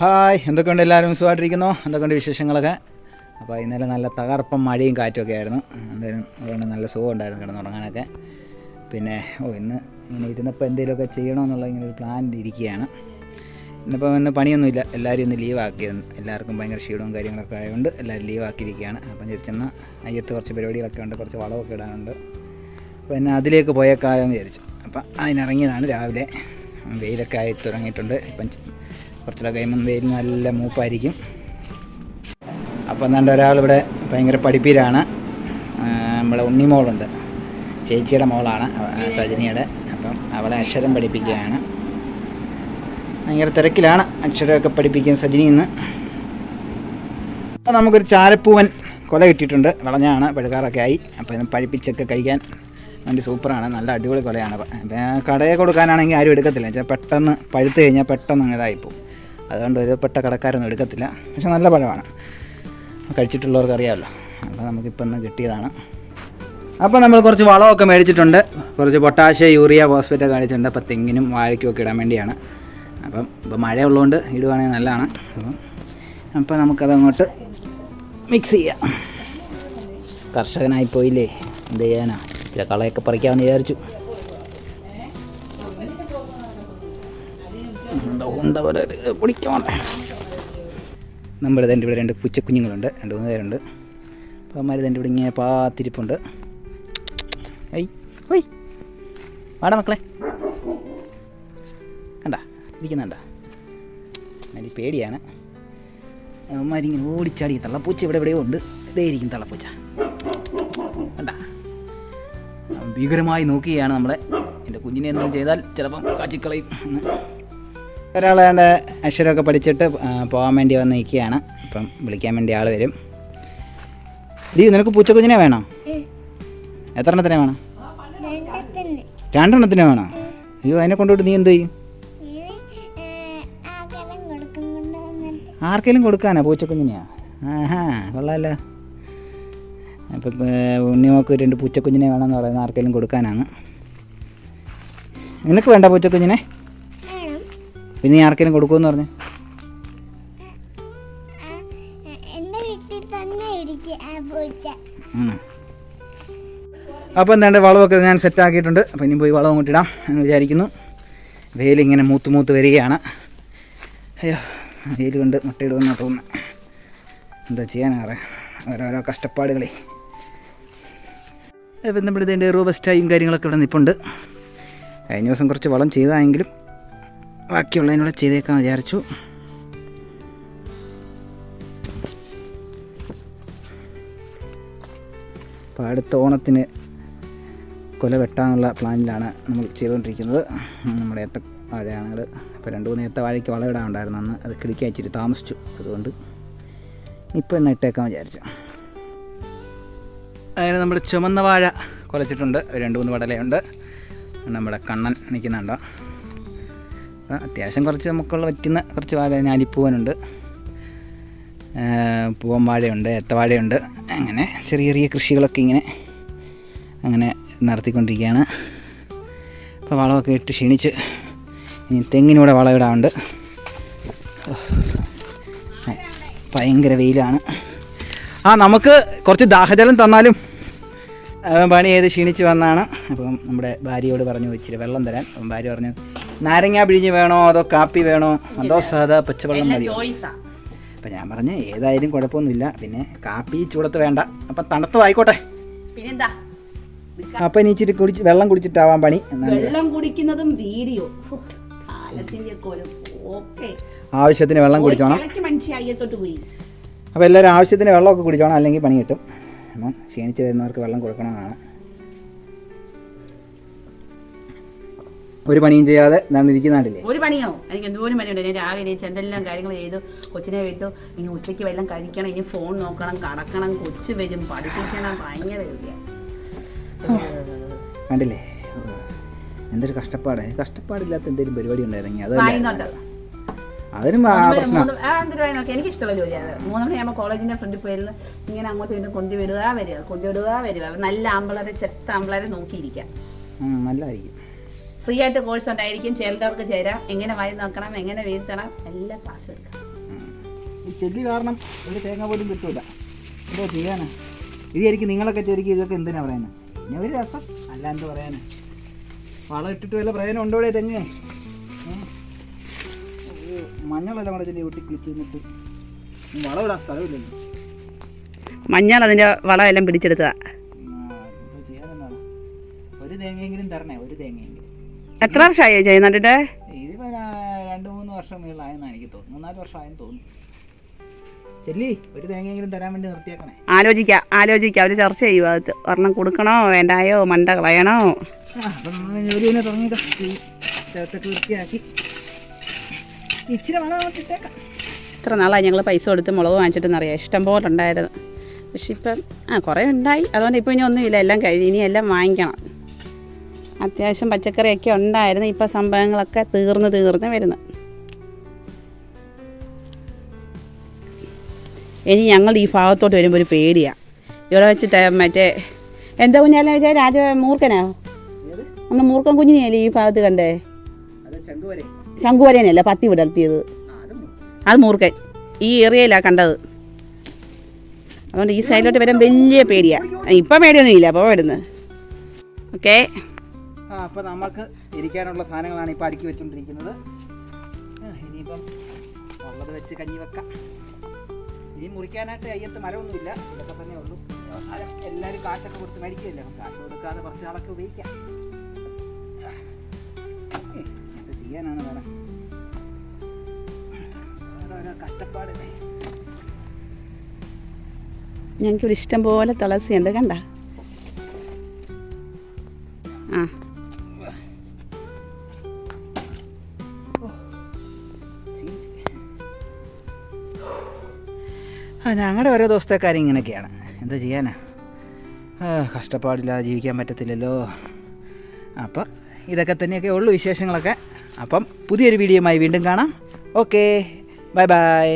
Hi എന്തൊക്കെയുണ്ട് എല്ലാവരും? സുഖമായിട്ടിരിക്കുന്നു? എന്തൊക്കെയുണ്ട് വിശേഷങ്ങളൊക്കെ? അപ്പോൾ ഇന്നലെ നല്ല തകർപ്പം മഴയും കാറ്റുമൊക്കെ ആയിരുന്നു. എന്തായാലും അതുകൊണ്ട് നല്ല സുഖം ഉണ്ടായിരുന്നു കിടന്നുറങ്ങാനൊക്കെ പിന്നെ ഓ ഇന്ന് ഇങ്ങനെ ഇരുന്നപ്പോൾ എന്തെങ്കിലുമൊക്കെ ചെയ്യണമെന്നുള്ള ഇങ്ങനെ ഒരു പ്ലാൻ ഇരിക്കുകയാണ് ഇന്നിപ്പോൾ ഇന്ന് പണിയൊന്നുമില്ല. എല്ലാവരും ഇന്ന് ലീവ് ആക്കിയത് എല്ലാവർക്കും ഭയങ്കര ക്ഷീണവും കാര്യങ്ങളൊക്കെ ആയതുകൊണ്ട് എല്ലാവരും ലീവാക്കിയിരിക്കുകയാണ് അപ്പം തിരിച്ചെന്ന് അയ്യത്ത് കുറച്ച് പരിപാടികളൊക്കെ ഉണ്ട് കുറച്ച് വളമൊക്കെ ഇടാനുണ്ട്. അപ്പോൾ എന്നെ അതിലേക്ക് പോയേക്കാമെന്ന് വിചാരിച്ചു. അപ്പം അതിനിറങ്ങിയതാണ് രാവിലെ. വെയിലൊക്കെ ആയി തുടങ്ങിയിട്ടുണ്ട്. ഇപ്പം കുറച്ചുകൂടെ കഴിയുമ്പം വെയിൽ നല്ല മൂപ്പായിരിക്കും. അപ്പം എന്താണ്ട് ഒരാളിവിടെ ഭയങ്കര പഠിപ്പീരാണ് നമ്മുടെ ഉണ്ണിമോളുണ്ട് ചേച്ചിയുടെ മോളാണ് സജനിയുടെ. അപ്പം അവളെ അക്ഷരം പഠിപ്പിക്കുകയാണ്. ഭയങ്കര തിരക്കിലാണ് അക്ഷരമൊക്കെ പഠിപ്പിക്കുന്ന സജിനി ഇന്ന് അപ്പോൾ നമുക്കൊരു ചാരപ്പൂവൻ കൊല കിട്ടിയിട്ടുണ്ട്. വിളഞ്ഞാണ് പഴുക്കാറൊക്കെ ആയി. അപ്പോൾ ഇത് പഴിപ്പിച്ചൊക്കെ കഴിക്കാൻ വേണ്ടി സൂപ്പറാണ്. നല്ല അടിപൊളി കൊലയാണ്. കടയിൽ കൊടുക്കാനാണെങ്കിൽ ആരും എടുക്കത്തില്ല. വെച്ചാൽ പെട്ടെന്ന് പഴുത്ത് കഴിഞ്ഞാൽ പെട്ടെന്ന് ഇതായിപ്പോൾ അതുകൊണ്ട് ഒരുപ്പെട്ട കടക്കാരൊന്നും എടുക്കത്തില്ല. പക്ഷെ നല്ല പഴമാണ്. കഴിച്ചിട്ടുള്ളവർക്ക് അറിയാമല്ലോ. അപ്പോൾ നമുക്കിപ്പോൾ ഇന്ന് കിട്ടിയതാണ്. അപ്പോൾ നമ്മൾ കുറച്ച് വളമൊക്കെ മേടിച്ചിട്ടുണ്ട്. കുറച്ച് പൊട്ടാഷ്യ യൂറിയ ഫോസ്ഫേറ്റ് കാണിച്ചിട്ടുണ്ട്. മേടിച്ചിട്ടുണ്ട് അപ്പോൾ തെങ്ങിനും വാഴയ്ക്കും ഒക്കെ ഇടാൻ വേണ്ടിയാണ്. അപ്പം ഇപ്പോൾ മഴ ഉള്ളതുകൊണ്ട് ഇടുവാണെങ്കിൽ നല്ലതാണ്. അപ്പം അപ്പോൾ നമുക്കത് അങ്ങോട്ട് മിക്സ് ചെയ്യാം. കർഷകനായി പോയില്ലേ എന്ത് ചെയ്യാനാ? ചില കളയൊക്കെ പറിക്കാമെന്ന് വിചാരിച്ചു. ഉണ്ട പറയുക പൊടിക്കാൻ നമ്മുടെ തന്റെ ഇവിടെ രണ്ട് പുച്ചക്കുഞ്ഞുങ്ങളുണ്ട് രണ്ട് മൂന്ന് പേരുണ്ട്. അപ്പോൾ അമ്മമാർ തന്റെ ഇവിടെ ഇങ്ങനെ പാത്തിരിപ്പുണ്ട്. ഐ ഒയ് വാടാ മക്കളെ. കണ്ട ഇരിക്കുന്നുണ്ട. അതിന് പേടിയാണ്. അമ്മമാരിങ്ങനെ ഓടിച്ചാടി തള്ളപ്പൂച്ച ഇവിടെ എവിടെയോ ഉണ്ട്. ഇതേ ഇരിക്കും തള്ളപ്പൂച്ച. കണ്ട? ഭീകരമായി നോക്കുകയാണ് നമ്മളെ. എന്റെ കുഞ്ഞിനെ എന്തും ചെയ്താൽ ചിലപ്പം കാച്ചിക്കളയും ഒരാൾ ഏതാണ്ട് അക്ഷരമൊക്കെ പഠിച്ചിട്ട് പോകാൻ വേണ്ടി വന്ന് നിൽക്കുകയാണ്. അപ്പം വിളിക്കാൻ വേണ്ടി ആൾ വരും. ദീ നിനക്ക് പൂച്ചക്കുഞ്ഞിനെ വേണോ? എത്ര എണ്ണത്തിനെ വേണോ? രണ്ടെണ്ണത്തിനെ വേണോ? അയ്യോ അതിനെ കൊണ്ടുപോയിട്ട് നീ എന്ത് ചെയ്യും? ആർക്കെങ്കിലും കൊടുക്കാനാ പൂച്ചക്കുഞ്ഞിനെയാ? ആഹാ കൊള്ളാമല്ലോ അപ്പം ഉണ്ണിമോക്ക് രണ്ട് പൂച്ചക്കുഞ്ഞിനെ വേണമെന്ന് പറയുന്നത് ആർക്കെങ്കിലും കൊടുക്കാനാണ് നിനക്ക് വേണ്ട പൂച്ചക്കുഞ്ഞിനെ? പിന്നെ ആർക്കെങ്കിലും കൊടുക്കുമെന്ന് പറഞ്ഞു? അപ്പോൾ എന്താണ്ട് വളമൊക്കെ ഞാൻ സെറ്റ് ആക്കിയിട്ടുണ്ട്. അപ്പോൾ ഇനി പോയി വളം ഇടാം എന്ന് വിചാരിക്കുന്നു. വെയിലിങ്ങനെ മൂത്ത് മൂത്ത് വരികയാണ്. അയ്യോ വെയിൽ കൊണ്ട് മുട്ടയിടുമെന്ന് തോന്നുന്നു. എന്താ ചെയ്യാനാറേ ഓരോരോ കഷ്ടപ്പാടുകളെ. ഇതിന്റെ റോബസ്റ്റായും കാര്യങ്ങളൊക്കെ ഇവിടെ നിൽപ്പുണ്ട് കഴിഞ്ഞ ദിവസം കുറച്ച് വളം ചെയ്തതെങ്കിലും ബാക്കിയുള്ളതിനൂടെ ചെയ്തേക്കാൻ വിചാരിച്ചു. അപ്പോൾ അടുത്ത ഓണത്തിന് കൊല വെട്ടാനുള്ള പ്ലാനിലാണ് നമ്മൾ ചെയ്തുകൊണ്ടിരിക്കുന്നത്. നമ്മുടെ ഏത്ത വാഴയാണെങ്കിൽ അപ്പോൾ രണ്ട് മൂന്ന് ഏത്ത വാഴയ്ക്ക് വളമിടാനുണ്ടായിരുന്നു അന്ന്. അത് കിളിക്കാൻ ഇച്ചിരി താമസിച്ചു അതുകൊണ്ട് ഇപ്പോൾ ഇന്ന് ഇട്ടേക്കാൻ വിചാരിച്ചു. അതിന് നമ്മുടെ ചുമന്ന വാഴ കുലച്ചിട്ടുണ്ട്. രണ്ട് മൂന്ന് വടലയുണ്ട്. നമ്മുടെ കണ്ണൻ നിൽക്കുന്നുണ്ട്. അത്യാവശ്യം കുറച്ച് നമുക്കുള്ള പറ്റുന്ന കുറച്ച് വാഴ ഞാലിപ്പൂവനുണ്ട് പൂവൻ വാഴയുണ്ട് ഏത്തവാഴയുണ്ട് അങ്ങനെ ചെറിയ ചെറിയ കൃഷികളൊക്കെ ഇങ്ങനെ അങ്ങനെ നടത്തിക്കൊണ്ടിരിക്കുകയാണ്. അപ്പോൾ വളമൊക്കെ ഇട്ട് ക്ഷീണിച്ച് ഇനി തെങ്ങിനൂടെ വളമിടാറുണ്ട് ഭയങ്കര വെയിലാണ്. ആ നമുക്ക് കുറച്ച് ദാഹജലം തന്നാലും പണി ചെയ്ത് ക്ഷീണിച്ച് വന്നാണ്. അപ്പം നമ്മുടെ ഭാര്യയോട് പറഞ്ഞു ഇച്ചിരി വെള്ളം തരാൻ. അപ്പം ഭാര്യ പറഞ്ഞു നാരങ്ങ പിഴിഞ്ഞ് വേണോ അതോ കാപ്പി വേണോ? അതോ സാധാ പച്ചവെള്ളം മതി അപ്പം ഞാൻ പറഞ്ഞു ഏതായാലും കുഴപ്പമൊന്നുമില്ല. പിന്നെ കാപ്പി ചൂടത്ത് വേണ്ട. അപ്പം തണുത്തതായിക്കോട്ടെ പിന്നെന്താ? അപ്പം ഇനി ഇച്ചിരി കുടിച്ച് വെള്ളം കുടിച്ചിട്ടാവാൻ പണി വെള്ളം കുടിക്കുന്നതും വീഡിയോ. ആവശ്യത്തിന് വെള്ളം കുടിച്ചോണം. അപ്പോൾ എല്ലാവരും ആവശ്യത്തിന് വെള്ളമൊക്കെ കുടിച്ചോണം. അല്ലെങ്കിൽ പണി കിട്ടും. അപ്പം ക്ഷീണിച്ച് വരുന്നവർക്ക് വെള്ളം കൊടുക്കണമെന്നാണ്. ഒരു പണിയും ചെയ്യാതെ ഇരിക്കുന്നില്ലേ ഒരു പണിയോ? എനിക്ക് എന്തോരം പണിയുണ്ട്. ഞാൻ രാവിലെ എണീച്ച് എന്തെല്ലാം കാര്യങ്ങൾ ചെയ്തു കൊച്ചിനെ വിട്ടു. ഇനി ഉച്ചയ്ക്ക് വല്ലതും കഴിക്കണം ഇനി ഫോൺ നോക്കണം കടക്കണം കൊച്ചു വരും പഠിപ്പിക്കണം ഭയങ്കര. കണ്ടില്ലേ? എന്തൊരു കഷ്ടപ്പാട്. കഷ്ടപ്പാടില്ലാത്ത എന്തെങ്കിലും പരിപാടി ഉണ്ടായിരുന്നെങ്കിൽ അത് അതിനും എനിക്ക് ഇഷ്ടമുള്ള ജോലിയാണ് മൂന്ന് മണിയാകുമ്പോൾ കോളേജിന്റെ ഫ്രണ്ടിൽ പോയിരുന്ന് ഇങ്ങനെ അങ്ങോട്ട് ഇങ്ങനെ കൊണ്ടുവരിക വരിക കൊണ്ടുവിടുക വരിക. നല്ല ആമ്പിളരെ ചെത്ത ആമ്പിളരെ നോക്കിയിരിക്കാം. നല്ലതായിരിക്കും. ഫ്രീ ആയിട്ട് കോഴ്സ് ഉണ്ടായിരിക്കും. ചേർക്കാർക്ക് ചേരാം. എങ്ങനെ വായി നോക്കണം എങ്ങനെ വീഴ്ത്തണം എല്ലാം ക്ലാസ് എടുക്കാം. ഈ ചെല്ലി കാരണം ഒരു തേങ്ങ പോലും കിട്ടൂല. എന്തോ ചെയ്യാനാ? ഇതായിരിക്കും നിങ്ങളൊക്കെ ചോദിക്കും ഇതൊക്കെ എന്തിനാ പറയുന്നത് പിന്നെ ഒരു രസം. അല്ല എന്ത് പറയാനാ? വളം ഇട്ടിട്ട് വല്ല പ്രയോജനം ഉണ്ടോ ഇവിടെ തെങ്ങ്? മഞ്ഞളല്ല കൂടെ ഇതിന്റെ വീട്ടിൽ കിളിച്ച് നിന്നിട്ട്. വളം ഇടാൻ സ്ഥലമില്ലല്ലോ. മഞ്ഞൾ അതിന്റെ വളം എല്ലാം പിടിച്ചെടുത്തതാ. ഒരു തേങ്ങയെങ്കിലും തരണേ. ഒരു എത്ര വർഷമായി ചെയ്യുന്നുണ്ടിട്ട് ഇതിപ്പോൾ രണ്ടു മൂന്ന് വർഷം മേളിലായെന്നാണ് എനിക്ക് തോന്നുന്നു മൂന്നാൽ വർഷമായെന്ന് തോന്നുന്നു. ചെല്ലി ഒരു തേങ്ങയെങ്കിലും തരാൻ വേണ്ടി നിർത്തിയേക്കണേ. ആലോചിക്കാം ആലോചിക്കാം. അവർ ചർച്ച ചെയ്യുക അത് ഒരെണ്ണം കൊടുക്കണോ വേണ്ടായോ മണ്ട കളയണോ? ചേർത്തൊക്കെ വൃത്തിയാക്കി. ഇച്ചിരി വളം ഇട്ടേക്കാം. ഇത്ര നാളായി ഞങ്ങൾ പൈസ കൊടുത്ത് മുളക് വാങ്ങിച്ചിട്ടെന്നറിയാം? ഇഷ്ടം പോലെ ഉണ്ടായിരുന്നു. പക്ഷെ ഇപ്പം ആ കുറേ ഉണ്ടായി. അതുകൊണ്ട് ഇപ്പോൾ ഇനി ഒന്നുമില്ല. എല്ലാം കഴിഞ്ഞ് ഇനി എല്ലാം വാങ്ങിക്കണം. അത്യാവശ്യം പച്ചക്കറിയൊക്കെ ഉണ്ടായിരുന്നു. ഇപ്പം സംഭവങ്ങളൊക്കെ തീർന്ന് തീർന്ന് വരുന്നു. ഇനി ഞങ്ങൾ ഈ ഭാഗത്തോട്ട് വരുമ്പോൾ ഒരു പേടിയാണ് ഇവിടെ വെച്ചിട്ട് മറ്റേ എന്താ കുഞ്ഞാലെന്ന് വെച്ചാൽ രാജ മൂർഖനാ? ഏത്? നമ്മൾ മൂർഖൻ കുഞ്ഞിനെയല്ലേ ഈ ഭാഗത്ത് കണ്ടേ? ശംഖുവരേനല്ലേ പത്തി വിടർത്തിയത്. അത് മൂർക്കൻ മൂർഖൻ. ഈ ഏറിയയിലാണ് കണ്ടത്. അതുകൊണ്ട് ഈ സൈഡിലോട്ട് വരാൻ വലിയ പേടിയാണ് ഇപ്പം പേടിയൊന്നുമില്ല. അപ്പോൾ വരുന്നത് ഓക്കെ ആ അപ്പോൾ നമുക്ക് ഇരിക്കാനുള്ള സാധനങ്ങളാണ് ഇപ്പോൾ അടുക്കി വെച്ചുകൊണ്ടിരിക്കുന്നത് ഇനിയിപ്പം ഉള്ളത് വെച്ച് കഞ്ഞി വെക്കാം. ഇനി മുറിക്കാനായിട്ട് അയ്യത്ത് മരമൊന്നുമില്ല. ഇതൊക്കെ തന്നെ ഉള്ളൂ. അവസാനം എല്ലാവരും കാശൊക്കെ കൊടുത്ത് മേടിക്കുകയല്ലേ? നമുക്ക് കാശ് കൊടുക്കാതെ കുറച്ച് നാളൊക്കെ ഉപയോഗിക്കാം. എന്ത് ചെയ്യാനാണ് വേണം ഓരോരോ കഷ്ടപ്പാട്. ഞങ്ങൾക്ക് ഇഷ്ടം പോലെ തുളസിയുണ്ട് കണ്ട? ആ. ഞങ്ങളുടെ ഓരോ ദിവസത്തെ കാര്യം ഇങ്ങനെയൊക്കെയാണ്. എന്താ ചെയ്യാനാ? കഷ്ടപ്പാടില്ല കഷ്ടപ്പാടില്ലാതെ ജീവിക്കാൻ പറ്റത്തില്ലല്ലോ. അപ്പം ഇതൊക്കെ തന്നെയൊക്കെ ഉള്ളു വിശേഷങ്ങളൊക്കെ. അപ്പം പുതിയൊരു വീഡിയോയുമായി വീണ്ടും കാണാം. Okay bye bye.